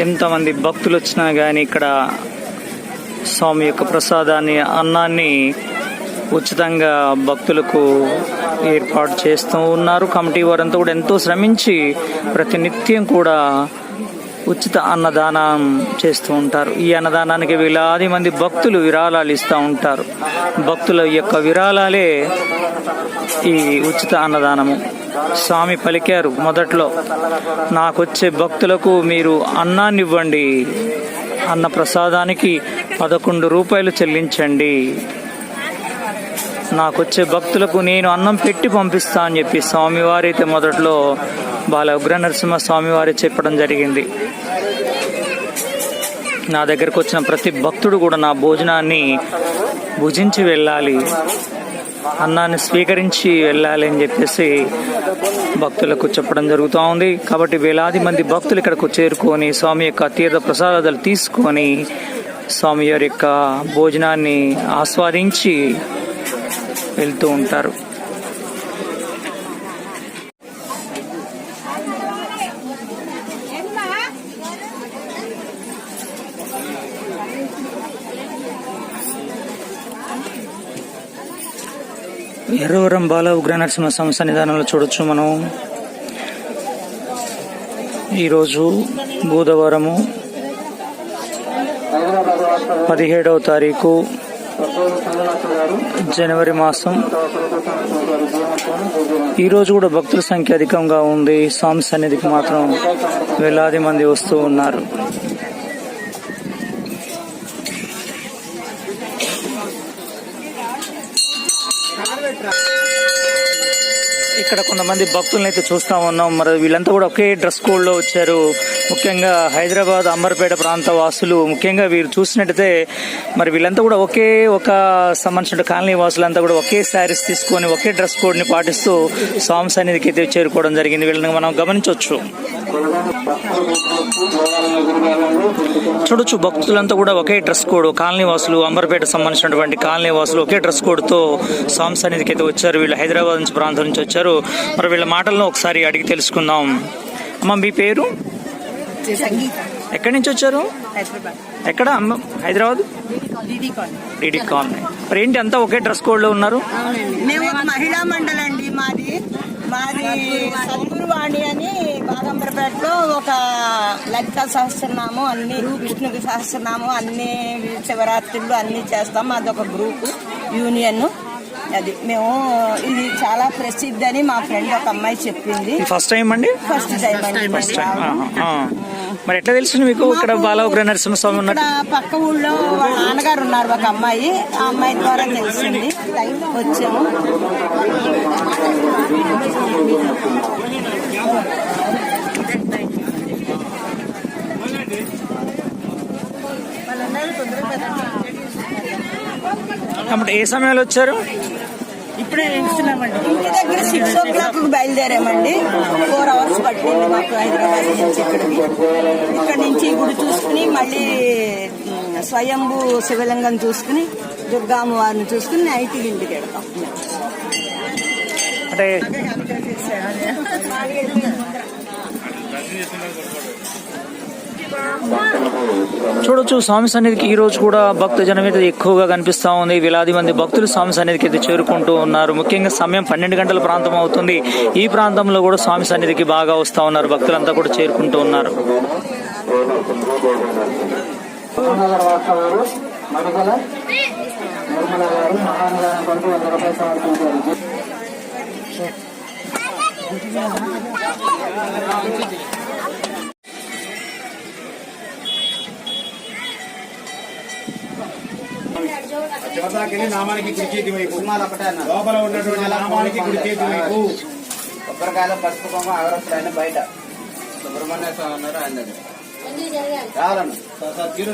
ఎంతమంది భక్తులు వచ్చినా కానీ ఇక్కడ స్వామి యొక్క ప్రసాదాన్ని అన్నాన్ని ఉచితంగా భక్తులకు ఏర్పాటు చేస్తూ ఉన్నారు. కమిటీ వారంతా కూడా ఎంతో శ్రమించి ప్రతినిత్యం కూడా ఉచిత అన్నదానం చేస్తూ ఉంటారు. ఈ అన్నదానానికి వేలాది మంది భక్తులు విరాళాలు ఇస్తూ ఉంటారు. భక్తుల యొక్క విరాళాలే ఈ ఉచిత అన్నదానము. స్వామి పలికారు మొదట్లో నాకొచ్చే భక్తులకు మీరు అన్నాన్ని ఇవ్వండి అన్న ప్రసాదానికి పదకొండు రూపాయలు చెల్లించండి. నాకు వచ్చే భక్తులకు నేను అన్నం పెట్టి పంపిస్తా అని చెప్పి స్వామివారు అయితే మొదట్లో బాల ఉగ్ర నరసింహ స్వామివారు చెప్పడం జరిగింది. నా దగ్గరకు వచ్చిన ప్రతి భక్తుడు కూడా నా భోజనాన్ని భుజించి వెళ్ళాలి అన్నాన్ని స్వీకరించి వెళ్ళాలి అని చెప్పేసి భక్తులకు చెప్పడం జరుగుతూ ఉంది. కాబట్టి వేలాది మంది భక్తులు ఇక్కడకు చేరుకొని స్వామి యొక్క తీర్థ ప్రసాదాలు తీసుకొని స్వామి వారి యొక్క భోజనాన్ని ఆస్వాదించి వెళ్తూ ఉంటారు. ఎర్రవరం బాల ఉగ్ర నరసింహ స్వామి సన్నిధానంలో చూడొచ్చు మనం. ఈరోజు బుధవారము పదిహేడవ తారీఖు జనవరి మాసం. ఈ రోజు కూడా భక్తుల సంఖ్య అధికంగా ఉంది. స్వామి సన్నిధికి మాత్రం వేలాది మంది వస్తూ ఉన్నారు. ఇక్కడ కొంతమంది భక్తులను అయితే చూస్తా ఉన్నాం. మరి వీళ్ళంతా కూడా ఒకే డ్రెస్ కోడ్లో వచ్చారు. ముఖ్యంగా హైదరాబాద్ అంబర్పేట ప్రాంత వాసులు ముఖ్యంగా వీరు చూసినట్టయితే మరి వీళ్ళంతా కూడా ఒకే ఒక సంబంధించిన కాలనీ వాసులంతా కూడా ఒకే శారీస్ తీసుకొని ఒకే డ్రెస్ కోడ్ని పాటిస్తూ స్వామి సన్నిధికి అయితే చేరుకోవడం జరిగింది. వీళ్ళని మనం గమనించవచ్చు. చూడొచ్చు భక్తులంతా కూడా ఒకే డ్రెస్ కోడ్ కాలనీ వాసులు అంబర్పేట సంబంధించినటువంటి కాలనీ వాసులు ఒకే డ్రెస్ కోడ్తో స్వామి సన్నిధికి అయితే వచ్చారు. వీళ్ళు హైదరాబాద్ నుంచి ప్రాంతం నుంచి వచ్చారు. మరి వీళ్ళ మాటలను ఒకసారి అడిగి తెలుసుకుందాం. అమ్మ మీ పేరు? ఎక్కడి నుంచి వచ్చారు? ఎక్కడ? హైదరాబాద్? D D colony. మరి ఏంటి అంతా ఒకే డ్రెస్ కోడ్లో ఉన్నారు మేము మహిళా మండలి అండి మాది. మాది సద్గురువాణి అని బాగంబరపేటలో ఒక లలిత సహస్రనామం అన్ని విష్ణుకి సహస్రనామం అన్ని శివరాత్రులు అన్ని చేస్తాం. అది ఒక గ్రూప్ యూనియన్. అది మేము ఇది చాలా ప్రసిద్ధి అని మా ఫ్రెండ్ ఒక అమ్మాయి చెప్పింది. ఫస్ట్ టైం అండి? ఫస్ట్ టైం అండి. మరి ఎట్లా తెలిసింది మీకు ఇక్కడ బాల ఉగ్ర నరసింహస్వామి ఉన్నట్టు పక్క ఊళ్ళో వాళ్ళ నాన్నగారు ఉన్నారు ఒక అమ్మాయి. ఆ అమ్మాయి ద్వారా తెలిసింది. వచ్చాము. కాబట్టి ఏ సమయంలో వచ్చారు? ఇప్పుడే ఇంటి దగ్గర సిక్స్ ఓ క్లాక్ బయలుదేరామండి. ఫోర్ అవర్స్ పట్టింది మాకు హైదరాబాద్ నుంచి ఇక్కడికి. ఇక్కడ నుంచి గుడి చూసుకుని మళ్ళీ స్వయంభూ శివలింగం చూసుకుని దుర్గామ్మవారిని చూసుకుని నైట్ ఇంటికి వెళ్తాం. అంటే చూడొచ్చు స్వామి సన్నిధికి ఈ రోజు కూడా భక్త జనం అయితే ఎక్కువగా కనిపిస్తా ఉంది. వేలాది మంది భక్తులు స్వామి సన్నిధికి అయితే చేరుకుంటూ ఉన్నారు. ముఖ్యంగా సమయం పన్నెండు గంటల ప్రాంతం అవుతుంది. ఈ ప్రాంతంలో కూడా స్వామి సన్నిధికి బాగా వస్తూ ఉన్నారు. భక్తులంతా కూడా చేరుకుంటూ ఉన్నారు. చివరిదాకెళ్ళి నామానికి కుడి చేతి వైపు. లోపల ఉన్నటువంటి నామానికి కుడి చేతి వైపు. కొబ్బరికాయలు పసుపు కొమ్మ అగరొత్తులు అన్ని బయట. సుబ్రహ్మణ్య స్వామి ఉన్నారు ఆయన దగ్గర చాలన్న సార్ సార్ తీరు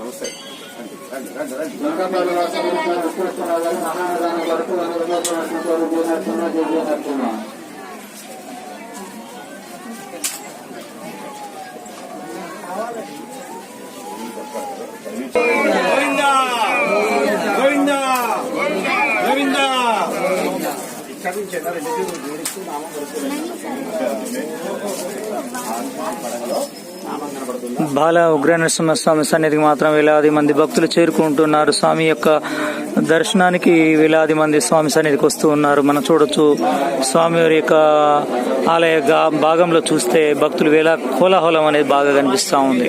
నమస్తే. రండి, రండి రండి బాల ఉగ్ర నరసింహ బాల సన్నిధికి మాత్రం వేలాది మంది భక్తులు చేరుకుంటున్నారు. స్వామి యొక్క దర్శనానికి వేలాది మంది స్వామి సన్నిధికి వస్తూ ఉన్నారు. మనం చూడొచ్చు స్వామి వారి యొక్క ఆలయ భాగంలో చూస్తే భక్తులు వేలా కోలాహలం అనేది బాగా కనిపిస్తూ ఉంది.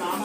నామ